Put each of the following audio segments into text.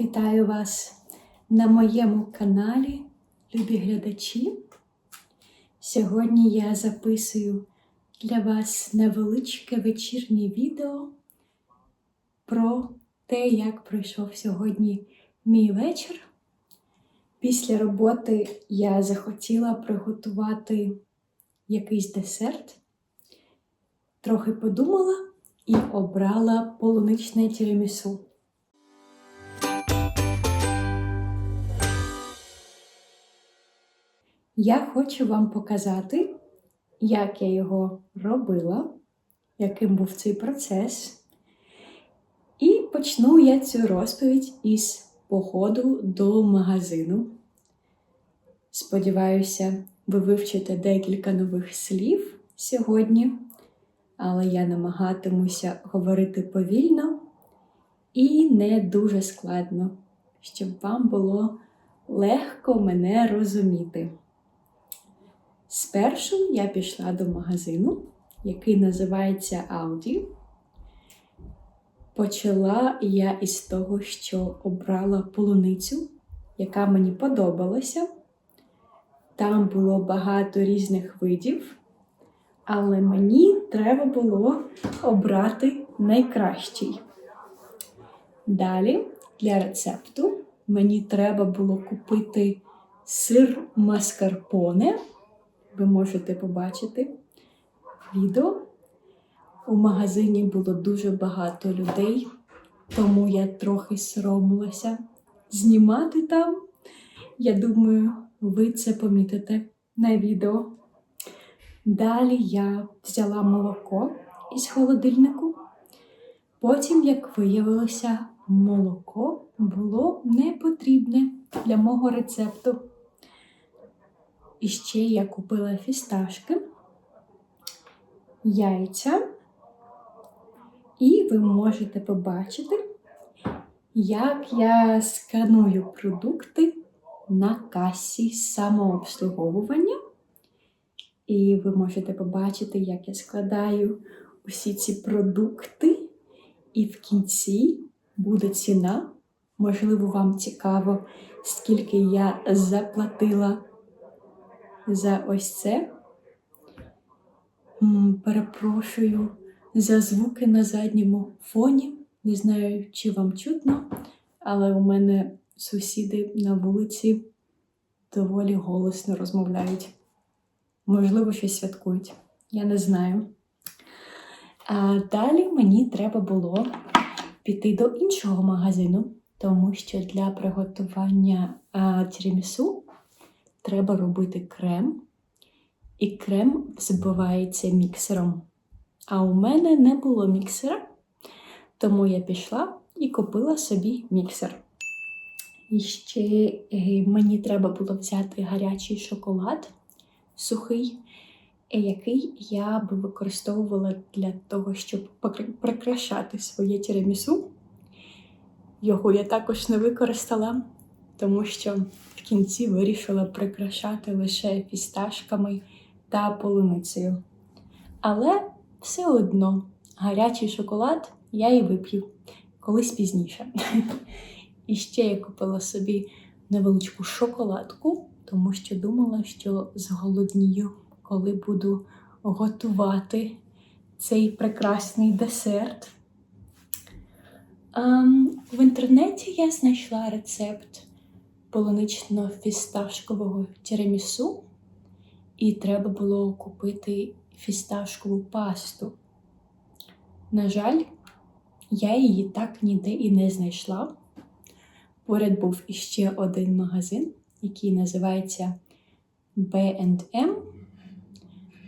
Вітаю вас на моєму каналі, любі глядачі. Сьогодні я записую для вас невеличке вечірнє відео про те, як пройшов сьогодні мій вечір. Після роботи я захотіла приготувати якийсь десерт. Трохи подумала і обрала полуничне тірамісу. Я хочу вам показати, як я його робила, яким був цей процес. І почну я цю розповідь із походу до магазину. Сподіваюся, ви вивчите декілька нових слів сьогодні, але я намагатимуся говорити повільно і не дуже складно, щоб вам було легко мене розуміти. Спершу я пішла до магазину, який називається Audi. Почала я із того, що обрала полуницю, яка мені подобалася. Там було багато різних видів, але мені треба було обрати найкращий. Далі для рецепту мені треба було купити сир маскарпоне. Ви можете побачити відео. У магазині було дуже багато людей, тому я трохи соромилася знімати там. Я думаю, ви це помітите на відео. Далі я взяла молоко із холодильнику. Потім, як виявилося, молоко було не потрібне для мого рецепту. І ще я купила фісташки, яйця, і ви можете побачити, як я сканую продукти на касі самообслуговування. І ви можете побачити, як я складаю усі ці продукти, і в кінці буде ціна. Можливо, вам цікаво, скільки я заплатила за ось це. Перепрошую за звуки на задньому фоні. Не знаю, чи вам чутно, але у мене сусіди на вулиці доволі голосно розмовляють. Можливо, щось святкують. Я не знаю. А далі мені треба було піти до іншого магазину, тому що для приготування а, тірамісу треба робити крем, і крем збивається міксером. А у мене не було міксера, тому я пішла і купила собі міксер. І ще е, мені треба було взяти гарячий шоколад сухий, е, який я би використовувала для того, щоб прикрашати своє тірамісу. Його я також не використала, тому що в кінці вирішила прикрашати лише фісташками та полуницею. Але все одно гарячий шоколад я і вип'ю колись пізніше. І ще я купила собі невеличку шоколадку, тому що думала, що зголоднію, коли буду готувати цей прекрасний десерт. Ем, в інтернеті я знайшла рецепт полунично-фісташкового тірамісу, і треба було купити фісташкову пасту. На жаль, я її так ніде і не знайшла. Поряд був іще один магазин, який називається B&M,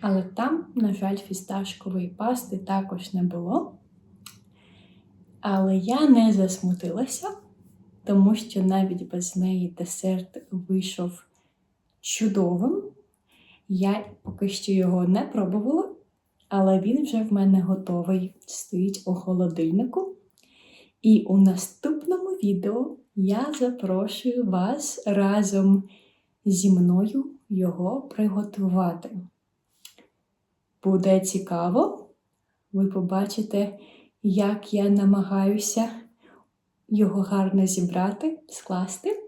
але там, на жаль, фісташкової пасти також не було. Але я не засмутилася, тому що навіть без неї десерт вийшов чудовим. Я поки що його не пробувала, але він вже в мене готовий, стоїть у холодильнику. І у наступному відео я запрошую вас разом зі мною його приготувати. Буде цікаво, ви побачите, як я намагаюся його гарно зібрати, скласти.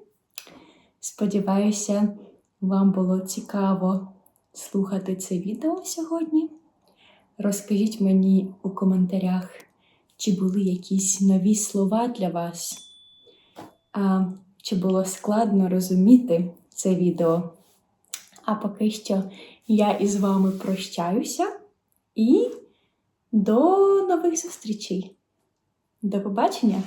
Сподіваюся, вам було цікаво слухати це відео сьогодні. Розкажіть мені у коментарях, чи були якісь нові слова для вас, а чи було складно розуміти це відео. А поки що я із вами прощаюся і до нових зустрічей. До побачення!